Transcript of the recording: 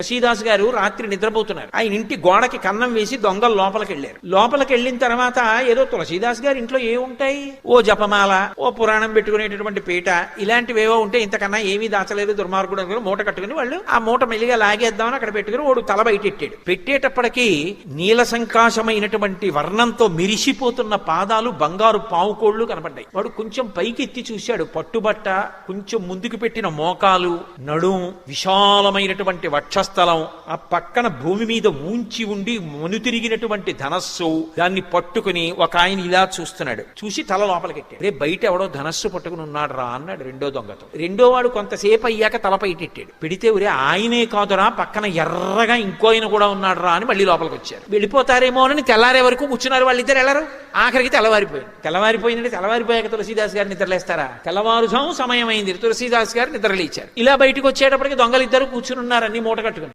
తులసీదాస్ గారు రాత్రి నిద్రపోతున్నారు. ఆయన ఇంటి గోడకి కన్నం వేసి దొంగలు లోపలికి వెళ్ళారు. లోపలికి వెళ్ళిన తర్వాత ఏదో తులసీదాస్ గారి ఇంట్లో ఏముంటాయి ఓ జపమాల ఓ పురాణం పెట్టుకునేటటువంటి పీట ఇలాంటివేవో ఉంటే ఇంతకన్నా ఏమీ దాచలేదు దుర్మార్గుడు అనుకుని మూట కట్టుకుని వాళ్ళు ఆ మూట మెల్లిగా లాగేద్దామని అక్కడ పెట్టుకుని వాడు తల బయటెట్టాడు పెట్టేటప్పటికి నీల సంకాశమైనటువంటి వర్ణంతో మిరిసిపోతున్న పాదాలు బంగారు పావుకోళ్ళు కనపడ్డాయి. వాడు కొంచెం పైకి ఎత్తి చూశాడు. పట్టుబట్ట కొంచెం ముందుకు పెట్టిన మోకాలు నడుం విశాలమైనటువంటి స్థలం ఆ పక్కన భూమి మీద ఊంచి ఉండి మనుతిరిగినటువంటి ధనస్సు దాన్ని పట్టుకుని ఒక ఆయన ఇలా చూస్తున్నాడు. చూసి తల లోపలికెట్టాడు రే బయట ఎవడో ధనస్సు పట్టుకుని ఉన్నాడు రా అన్నాడు రెండో దొంగతో. రెండో వాడు కొంతసేపు అయ్యాక తల పైటెట్టాడు పెడితే ఒరే ఆయనే కాదురా పక్కన ఎర్రగా ఇంకో ఆయన కూడా ఉన్నాడు రా అని మళ్ళీ లోపలికి వచ్చారు. వెళ్ళిపోతారేమో అని తెల్లారే వరకు కూర్చున్నారు వాళ్ళిద్దరు. వెళ్ళరు ఆఖరికి తెల్లవారిపోయింది తెల్లవారిపోయిందంటే తెల్లవారిపోయాక తులసీదాస్ గారు నిద్రలేస్తారా? తెల్లవారుజాము సమయం అయింది తులసీదాస్ గారు నిద్రలేచారు ఇలా బయటకు వచ్చేటప్పటికి దొంగలు ఇద్దరు కూర్చుని ఉన్నారని మూట కట్టుకుని.